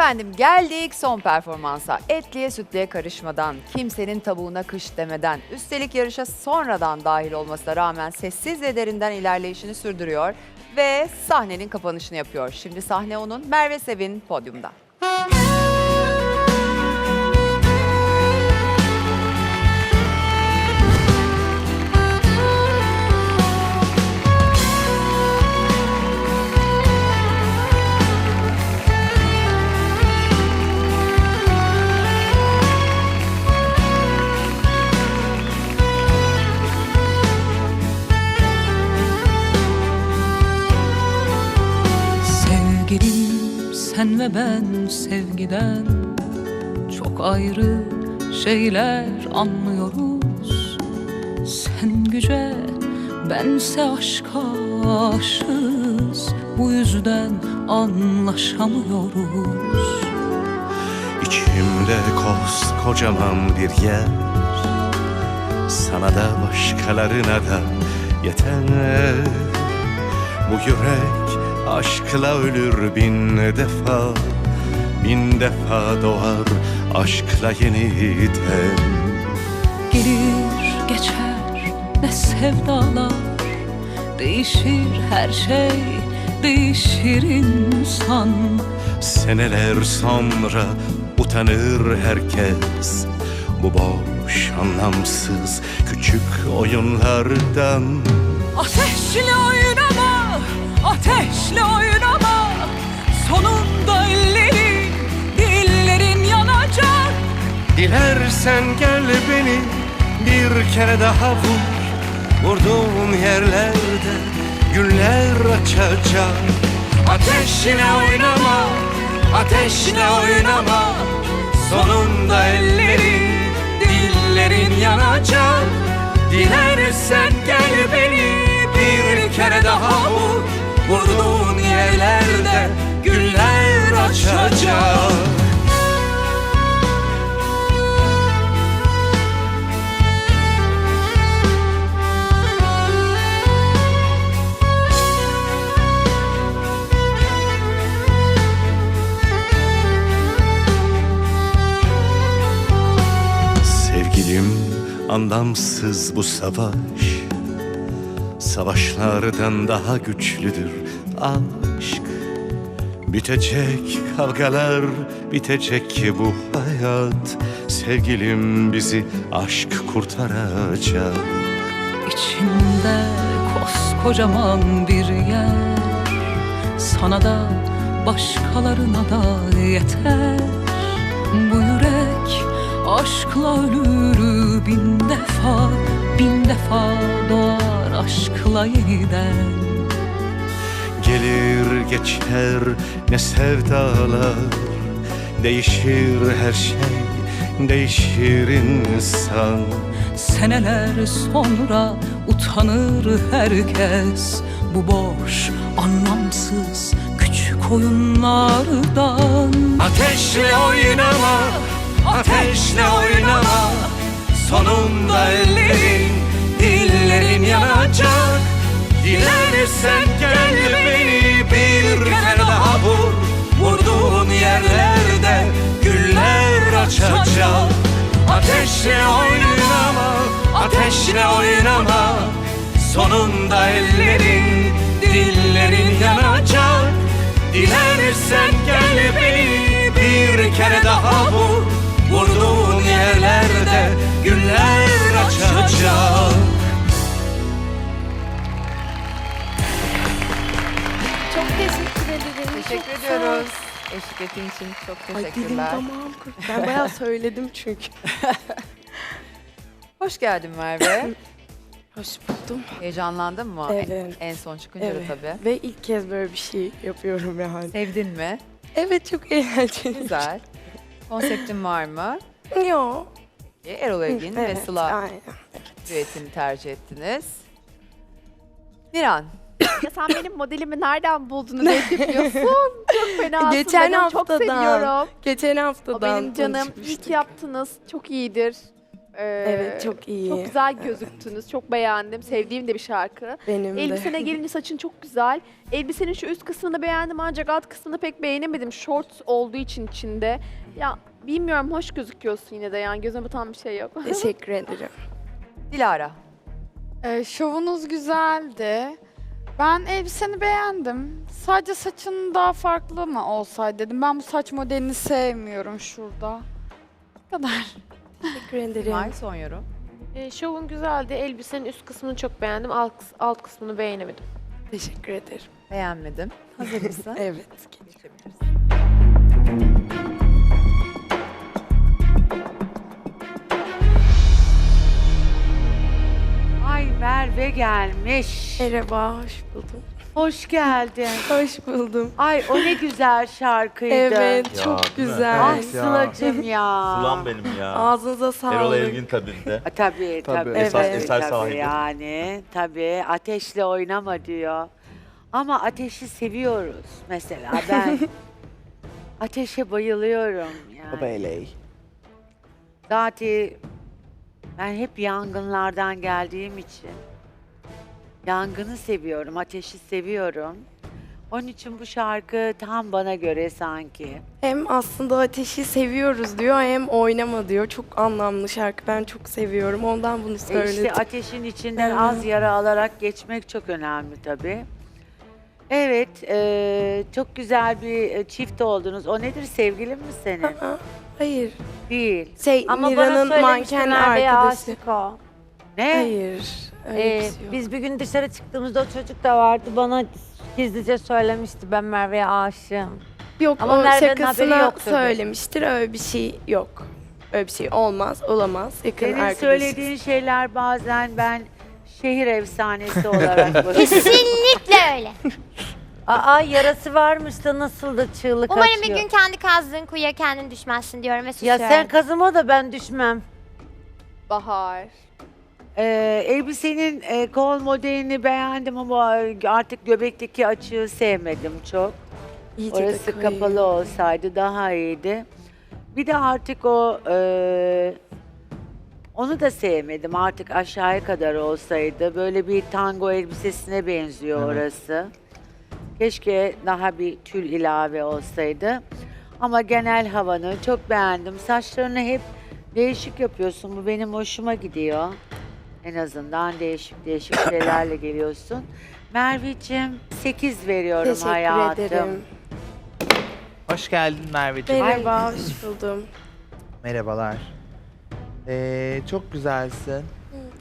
Efendim geldik son performansa. Etliye sütlüye karışmadan, kimsenin tabuğuna kış demeden, üstelik yarışa sonradan dahil olmasına rağmen sessiz ve derinden ilerleyişini sürdürüyor ve sahnenin kapanışını yapıyor. Şimdi sahne onun, Merve Sevin podyumda. Sen ve ben sevgiden Çok ayrı şeyler anlıyoruz. Sen güce bense aşka aşığız. Bu yüzden anlaşamıyoruz. İçimde koskocaman bir yer. Sana da başkalarına da yeter. Bu yürek aşkla ölür bin defa Bin defa doğar aşkla yeniden Gelir geçer ne sevdalar. Değişir her şey değişir insan. Seneler sonra utanır herkes. Bu boş anlamsız küçük oyunlardan. Ateşle oynama, ateşle oynama. Sonunda ellerin, dillerin yanacak. Dilersen gel beni bir kere daha vur. Vurduğum yerlerde güller açacak. Ateşle oynama, ateşle oynama. Sonunda ellerin, dillerin yanacak. Dilersen gel beni bir kere daha vur Vurduğun yerlerde güller açacak. Sevgilim anlamsız bu savaş Savaşlardan daha güçlüdür aşk. Bitecek kavgalar, bitecek bu hayat. Sevgilim bizi aşk kurtaracak. İçimde koskocaman bir yer. Sana da başkalarına da yeter. Bu yürek aşkla ölür bin defa Bin defa doğar aşkla yeniden. Gelir geçer ne sevdalar. Değişir her şey, değişir insan. Seneler sonra utanır herkes. Bu boş, anlamsız küçük oyunlardan. Ateşle oynama, ateşle oynama. Sonunda ellerin, dillerin yanacak. Dilersen gel beni bir kere daha vur. Vurduğun yerlerde güller açacak. Ateşle oynama, ateşle oynama. Sonunda ellerin, dillerin yanacak. Dilersen gel beni bir kere daha vur. Vurduğun yerlerde güller açacak teşekkür ederim. Teşekkür Çok sağ ol. ediyoruz. Eşlik ettiğin için çok Ay dilim teşekkürler. damağım. Ben bayağı söyledim çünkü. Hoş geldin Merve. Hoş buldum. Heyecanlandın mı? Evet. En son çıkınca Evet. da tabii. Ve ilk kez böyle bir şey yapıyorum yani. Sevdin mi? Evet çok eğlenceli. Güzel. Konseptin var mı? Yo. Erol Evgin ve Evet, Sıla aynen. düetini tercih ettiniz. Miran, Ya sen benim modelimi nereden buldun ne yapıyorsun? Çok fenasın. Geçen ben onu çok haftadan. seviyorum. Geçen O haftadan benim canım. İyi ki yaptınız. Çok iyidir. Ee, Evet, çok iyi. Çok güzel gözüktünüz. Çok beğendim. Sevdiğim de bir şarkı. Benim de. Elbisene gelince saçın çok güzel. Elbisenin şu üst kısmını beğendim ancak alt kısmını pek beğenemedim. Short olduğu için içinde. Ya bilmiyorum hoş gözüküyorsun yine de yani gözüme batan bir şey yok. Teşekkür ederim. Dilara. Ee, şovunuz güzeldi. Ben elbiseni beğendim. Sadece saçın daha farklı mı olsaydı dedim. Ben bu saç modelini sevmiyorum şurada. Bu kadar. Teşekkür ederim. Var son yorum. E, şovun güzeldi. Elbisenin üst kısmını çok beğendim. Alt, alt kısmını beğenemedim. Teşekkür ederim. Beğenmedim. Hazır mısın? Evet. Geçebiliriz. Merve gelmiş. Merhaba, hoş buldum. Hoş geldin. Hoş buldum. Ay o ne güzel şarkıydı. Evet, Ya, çok değil mi? güzel. Ah Evet ya. Sıla'cım ya. Sılam benim ya. Ağzınıza Erol sağlık. Evgin. Ha, Tabii tabii. Tabii, esas tabii, eser tabii sahibi. Yani tabii ateşle oynama diyor. Ama ateşi seviyoruz mesela ben. ateşe bayılıyorum yani. Zaten ben hep yangınlardan geldiğim için yangını seviyorum, ateşi seviyorum. Onun için bu şarkı tam bana göre sanki. Hem aslında ateşi seviyoruz diyor hem oynama diyor. Çok anlamlı şarkı. Ben çok seviyorum. Ondan bunu E söyledim. işte ateşin içinden az yara alarak geçmek çok önemli tabii. Evet, e, çok güzel bir e, çift oldunuz. O nedir, sevgilin mi senin? Aa, Hayır. Değil. Şey, Ama bana Mira'nın manken Merve'ye arkadaşı. aşık o. Ne? Hayır. Öyle Ee, şey yok. biz bir gün dışarı çıktığımızda o çocuk da vardı. Bana gizlice söylemişti ben Merve'ye aşığım. Yok Ama o Merve'nin haberi şakasına yoktur söylemiştir. Öyle bir şey yok. Öyle bir şey olmaz, olamaz. Yakın Senin arkadaşız. söylediğin şeyler bazen ben şehir efsanesi olarak bakıyorum. Kesinlikle öyle. Aa yarası varmış da nasıl da çığlık Umarım bir gün kendi kazdığın kuyuya kendin düşmezsin diyorum ve Ya susuyorum. sen kazıma da ben düşmem. Bahar. Ee, elbisenin e, kol modelini beğendim ama artık göbekteki açığı sevmedim çok. İyice de Orası kapalı olsaydı daha iyiydi. Bir de artık o e, onu da sevmedim. Artık aşağıya kadar olsaydı. Böyle bir tango elbisesine benziyor orası. Keşke daha bir tül ilave olsaydı. Ama genel havanı çok beğendim. Saçlarını hep değişik yapıyorsun. Bu benim hoşuma gidiyor. En azından değişik değişik şeylerle geliyorsun. Merveciğim 8 veriyorum Teşekkür hayatım. ederim. Hoş geldin Merveciğim. Merhaba, hoş buldum. Merhabalar. Ee, çok güzelsin.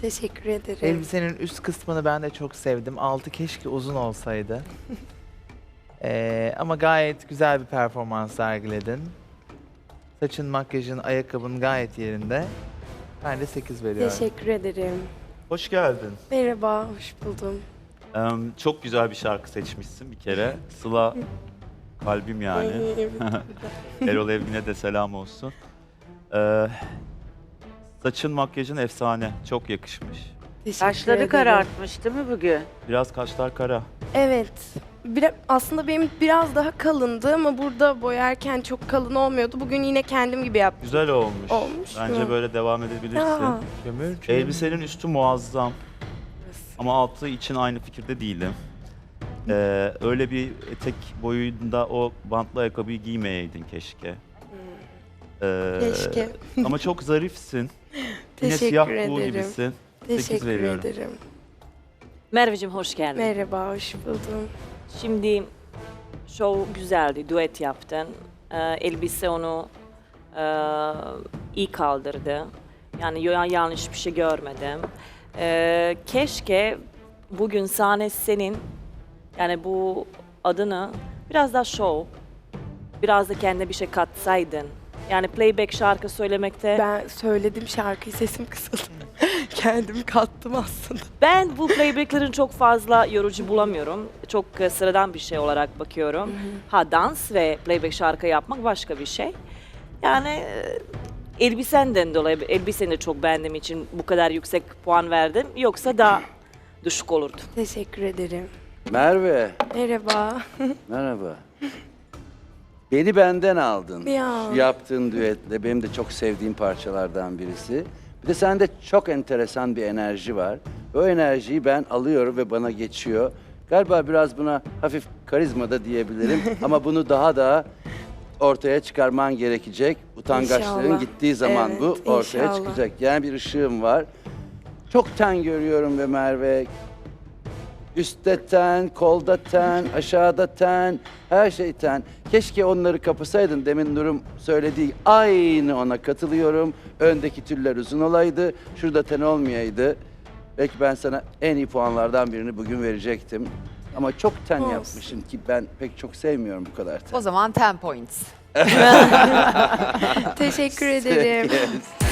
Teşekkür ederim. Elbisenin üst kısmını ben de çok sevdim. Altı keşke uzun olsaydı. Ee, ama gayet güzel bir performans sergiledin. Saçın, makyajın, ayakkabın gayet yerinde. Ben de 8 veriyorum. Teşekkür ederim. Hoş geldin. Merhaba, hoş buldum. Em, çok güzel bir şarkı seçmişsin bir kere. Sıla kalbim yani. Ay, Erol Evgin'e de selam olsun. Ee, saçın makyajın efsane. Çok yakışmış. Teşekkür Saçları ederim. karartmış değil mi bugün? Biraz kaşlar kara. Evet. Bir, aslında benim biraz daha kalındı ama burada boyarken çok kalın olmuyordu. Bugün yine kendim gibi yaptım. Güzel olmuş. Olmuş Bence mu? böyle devam edebilirsin. Ya. Elbisenin üstü muazzam. Ama altı için aynı fikirde değilim. Ee, öyle bir etek boyunda o bantlı ayakkabıyı giymeyeydin keşke. Ee, Keşke. Ama çok zarifsin. Yine Teşekkür siyah ederim. gibisin. Sekiz Teşekkür veriyorum. ederim. Merveciğim hoş geldin. Merhaba, hoş buldum. Şimdi show güzeldi, duet yaptın. Ee, elbise onu e, iyi kaldırdı. Yani ya- yanlış bir şey görmedim. Ee, keşke bugün sahne senin, yani bu adını biraz daha show, biraz da kendine bir şey katsaydın. Yani playback şarkı söylemekte Ben söyledim şarkıyı, sesim kısıldı. Kendim kattım aslında. Ben bu playbacklerin çok fazla yorucu bulamıyorum. Çok e, sıradan bir şey olarak bakıyorum. Ha dans ve playback şarkı yapmak başka bir şey. Yani e, elbisenden dolayı, elbiseni de çok beğendiğim için bu kadar yüksek puan verdim. Yoksa daha düşük olurdu. Teşekkür ederim. Merve, Merhaba. merhaba. Beni benden aldın. Ya. Yaptığın düetle benim de çok sevdiğim parçalardan birisi. Bir de sende çok enteresan bir enerji var. O enerjiyi ben alıyorum ve bana geçiyor. Galiba biraz buna hafif karizma da diyebilirim ama bunu daha da ortaya çıkarman gerekecek. Utangaçlığın İnşallah. gittiği zaman Evet, bu ortaya inşallah. çıkacak. Yani bir ışığım var. Çok ten görüyorum ve Merve. Üstte ten, kolda ten, aşağıda ten, her şey ten. Keşke onları kapasaydın. Demin Nur'um söylediği aynı ona katılıyorum. Öndeki tüller uzun olaydı, şurada ten olmayaydı. Belki ben sana en iyi puanlardan birini bugün verecektim. Ama çok ten Olsun. yapmışım ki ben pek çok sevmiyorum bu kadar ten. O zaman 10 points. Teşekkür ederim. Yes.